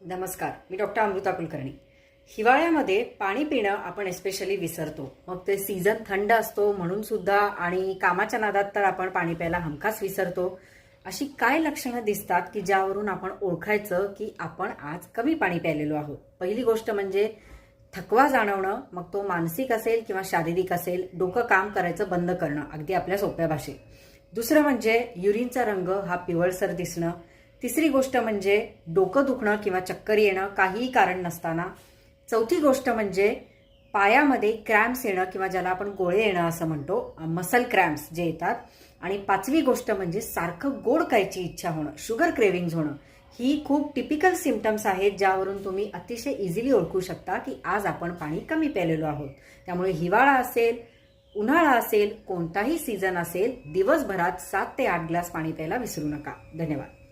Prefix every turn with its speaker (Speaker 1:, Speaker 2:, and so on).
Speaker 1: नमस्कार मी डॉक्टर अमृता कुलकर्णी. हिवाळ्यामध्ये पाणी पिणं आपण एस्पेशली विसरतो. मग ते सीझन थंड असतो म्हणून सुद्धा आणि कामाच्या नादात तर आपण पाणी प्यायला हमखास विसरतो. अशी काय लक्षणं दिसतात की ज्यावरून आपण ओळखायचं की आपण आज कमी पाणी प्यायलेलो आहोत? पहिली गोष्ट म्हणजे थकवा जाणवणं मग तो मानसिक असेल किंवा शारीरिक असेल डोकं काम करायचं बंद करणं अगदी आपल्या सोप्या भाषेत. दुसरं म्हणजे युरिनचा रंग हा पिवळसर दिसणं तिसरी गोष्ट म्हणजे डोकं दुखणं किंवा चक्कर येणं काहीही कारण नसताना. चौथी गोष्ट म्हणजे पायामध्ये क्रॅम्प्स येणं किंवा ज्याला आपण गोळे येणं असं म्हणतो मसल क्रॅम्प्स जे येतात. आणि पाचवी गोष्ट म्हणजे सारखं गोड खायची इच्छा होणं शुगर क्रेविंग्ज होणं. ही खूप टिपिकल सिमटम्स आहेत ज्यावरून तुम्ही अतिशय इझिली ओळखू शकता की आज आपण पाणी कमी प्यालेलो आहोत. त्यामुळे हिवाळा असेल उन्हाळा असेल कोणताही सीझन असेल दिवसभरात सात ते आठ ग्लास पाणी प्यायला विसरू नका. धन्यवाद.